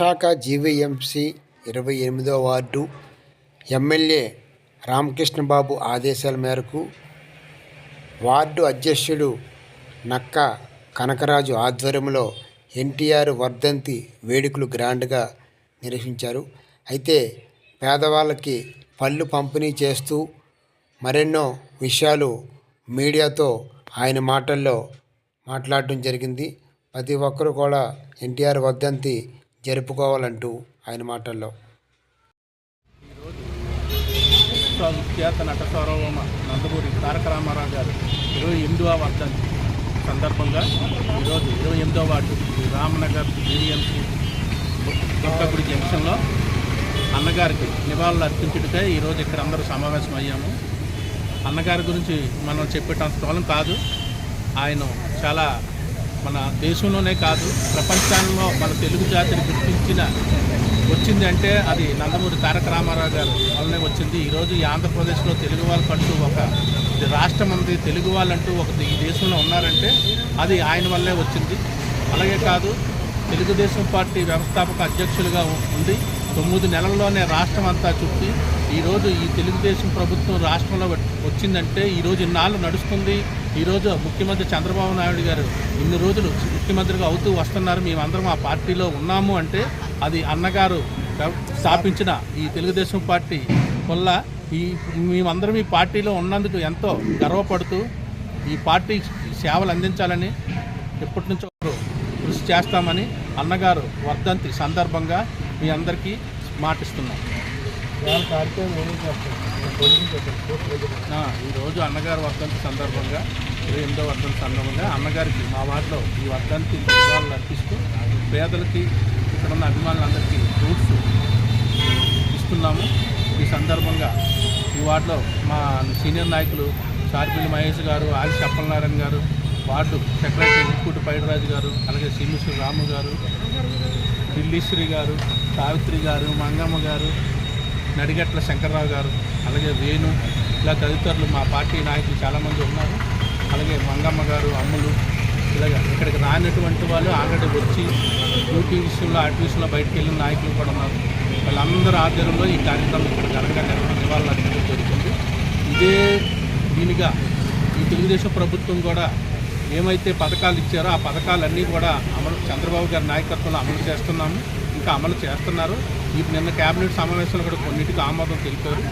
Visakha GVMC ఇరవై ఎనిమిదో ward MLA Ramakrishna Babu ఆదేశాల మేరకు వార్డు అధ్యక్షుడు నక్క కనకరాజు ఆధ్వర్యంలో ఎన్టీఆర్ వర్ధంతి వేడుకలు గ్రాండ్గా నిర్వహించారు. అయితే పేదవాళ్ళకి పళ్ళు పంపిణీ చేస్తూ మరెన్నో విషయాలు మీడియాతో ఆయన మాటల్లో మాట్లాడటం జరిగింది. ప్రతి ఒక్కరు కూడా ఎన్టీఆర్ వర్ధంతి జరుపుకోవాలంటూ ఆయన మాటల్లో. విఖ్యాత నట సార్వభౌమ నందమూరి తారక రామారావు గారు ఇరవై ఎనిమిదవ వర్ధంతి సందర్భంగా ఈరోజు ఇరవై ఎనిమిదవ వార్డు రామనగర్ జీవీఎంసీ దుర్గగుడి జంక్షన్లో అన్నగారికి నివాళులు అర్పించుటకై ఈరోజు ఇక్కడ అందరూ సమావేశం అయ్యాము. అన్నగారి గురించి మనం చెప్పేటంత కాదు. ఆయన చాలా మన దేశంలోనే కాదు ప్రపంచంలో మన తెలుగు జాతిని గుర్తించిన వచ్చింది అంటే అది నందమూరి తారక రామారావు గారు వల్లనే వచ్చింది. ఈరోజు ఈ ఆంధ్రప్రదేశ్లో తెలుగు వాళ్ళకంటూ ఒక రాష్ట్రం ఉంది తెలుగు వాళ్ళంటూ ఒక ఈ దేశంలో ఉన్నారంటే అది ఆయన వల్లే వచ్చింది. అలాగే కాదు తెలుగుదేశం పార్టీ వ్యవస్థాపక అధ్యక్షులుగా ఉంది. తొమ్మిది నెలల్లోనే రాష్ట్రం అంతా చుట్టి ఈరోజు ఈ తెలుగుదేశం ప్రభుత్వం రాష్ట్రంలో వచ్చిందంటే ఈరోజు ఇన్నాళ్ళు నడుస్తుంది. ఈరోజు ముఖ్యమంత్రి చంద్రబాబు నాయుడు గారు ఇన్ని రోజులు ముఖ్యమంత్రిగా అవుతూ వస్తున్నారు. మేమందరం ఆ పార్టీలో ఉన్నాము అంటే అది అన్నగారు స్థాపించిన ఈ తెలుగుదేశం పార్టీ వల్ల ఈ మేమందరం ఈ పార్టీలో ఉన్నందుకు ఎంతో గర్వపడుతూ ఈ పార్టీ సేవలు అందించాలని ఎప్పటి నుంచో కృషి చేస్తామని అన్నగారు వర్ధంతి సందర్భంగా మీ అందరికీ మాటిస్తున్నాం ఈరోజు అన్నగారు వర్ధంతి సందర్భంగా ఇరవై ఎనిమిదో వర్ధంతి సందర్భంగా అన్నగారికి మా వార్డులో ఈ వర్ధంతి నివాళులు అర్పిస్తూ పేదలకి ఇక్కడ ఉన్న అభిమానులందరికీ ఫ్రూట్స్ ఇస్తున్నాము. ఈ సందర్భంగా ఈ వార్డులో మా సీనియర్ నాయకులు చార్పిల్లి మహేష్ గారు ఆది చెప్పలనారాయణ గారు వార్డు సెక్రటరీ ఉప్పుటి పైడరాజు గారు అలాగే శ్రీమిశ్వర రాము గారు ఢిల్లీశ్వరి గారు సావిత్రి గారు మంగమ్మ గారు నడిగట్ల శంకర్రావు గారు అలాగే వేణు ఇలా తదితరులు మా పార్టీ నాయకులు చాలామంది ఉన్నారు. అలాగే మంగమ్మ గారు అమ్ములు ఇలాగ ఇక్కడికి రానటువంటి వాళ్ళు ఆల్రెడీ వచ్చి డ్యూటీ విషయంలో అటు విషయంలో బయటకు వెళ్ళిన నాయకులు కూడా ఉన్నారు. వాళ్ళందరూ ఆధ్వర్యంలో ఈ కార్యక్రమం ఇక్కడ ఘనంగా నిర్వహణ నివాళులు అర్పించడం జరుగుతుంది ఇదే దీనిగా ఈ తెలుగుదేశం ప్రభుత్వం కూడా ఏమైతే పథకాలు ఇచ్చారో ఆ పథకాలన్నీ కూడా అమలు చంద్రబాబు గారి నాయకత్వంలో అమలు చేస్తున్నాము. అమలు చేస్తున్నారు. ఈ నిన్న కేబినెట్ సమావేశంలో కూడా కొన్నిటికి ఆమోదం తెలిపారు.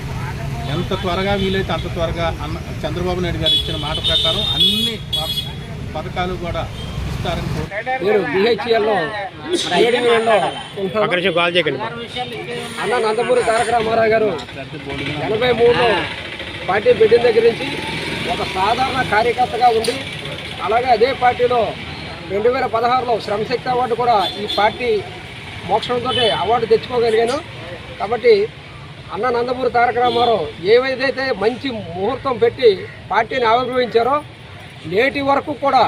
ఎంత త్వరగా వీలైతే అంత త్వరగా అన్న చంద్రబాబు నాయుడు గారు ఇచ్చిన మాట ప్రకారం అన్ని పథకాలు కూడా ఇస్తారని అన్న నందమూరి తారక రామారావు గారు ఎనభై మూడులో పార్టీ పెట్టిన దగ్గర నుంచి ఒక సాధారణ కార్యకర్తగా ఉండి అలాగే అదే పార్టీలో రెండు వేల పదహారులో శ్రమశక్తి అవార్డు కూడా ఈ పార్టీ మోక్షంతో అవార్డు తెచ్చుకోగలిగాను. కాబట్టి అన్న నందమూరి తారక రామారావు ఏవైతే మంచి ముహూర్తం పెట్టి పార్టీని ఆవిర్భవించారో నేటి వరకు కూడా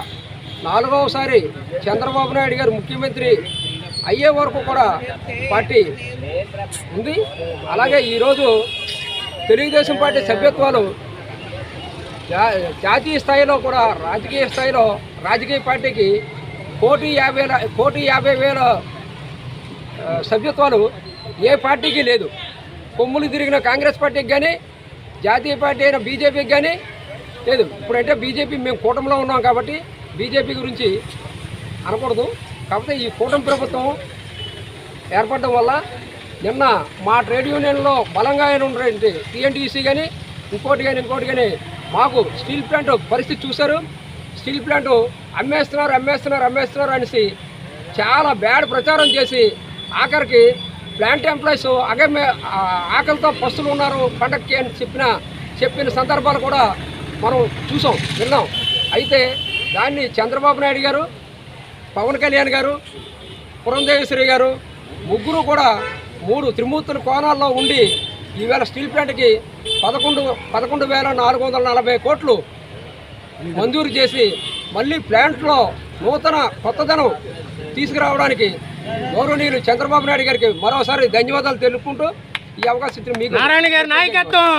నాలుగవసారి చంద్రబాబు నాయుడు గారు ముఖ్యమంత్రి అయ్యే వరకు కూడా పార్టీ ఉంది. అలాగే ఈరోజు తెలుగుదేశం పార్టీ సభ్యత్వాలు జా- జాతీయ స్థాయిలో కూడా రాజకీయ స్థాయిలో రాజకీయ పార్టీకి కోటి యాభై కోటి యాభై వేల సభ్యత్వాలు ఏ పార్టీకి లేదు. కొమ్ములు తిరిగిన కాంగ్రెస్ పార్టీకి కానీ జాతీయ పార్టీ అయిన బీజేపీకి కానీ లేదు. ఇప్పుడంటే బీజేపీ మేము కూటమిలో ఉన్నాం కాబట్టి బీజేపీ గురించి అనకూడదు. కాకపోతే ఈ కూటమి ప్రభుత్వం ఏర్పడడం వల్ల నిన్న మా ట్రేడ్ యూనియన్లో బలంగా అయిన ఉన్నటువంటి టీఎన్టీసీ కానీ ఇంకోటి కానీ ఇంకోటి కానీ మాకు స్టీల్ ప్లాంట్ పరిస్థితి చూశారు. స్టీల్ ప్లాంట్ అమ్మేస్తున్నారు అమ్మేస్తున్నారు అమ్మేస్తున్నారు అనేసి చాలా బ్యాడ్ ప్రచారం చేసి ఆఖరికి ప్లాంట్ ఎంప్లాయీస్ అగమ్య ఆకలితో పస్తులు ఉన్నారు పండక్కి అని చెప్పిన చెప్పిన సందర్భాలు కూడా మనం చూసాం విన్నాం. అయితే దాన్ని చంద్రబాబు నాయుడు గారు పవన్ కళ్యాణ్ గారు పురంధేశ్వరి గారు ముగ్గురు కూడా మూడు త్రిమూర్తుల కోణాల్లో ఉండి ఈవేళ స్టీల్ ప్లాంట్కి పదకొండు పదకొండు వేల నాలుగు వందల నలభై కోట్లు మంజూరు చేసి మళ్ళీ ప్లాంట్లో నూతన కొత్తదనం తీసుకురావడానికి గౌరవనీయులు చంద్రబాబు నాయుడు గారికి మరోసారి ధన్యవాదాలు తెలుపుకుంటూ ఈ అవకాశం గారి నాయికత్వం.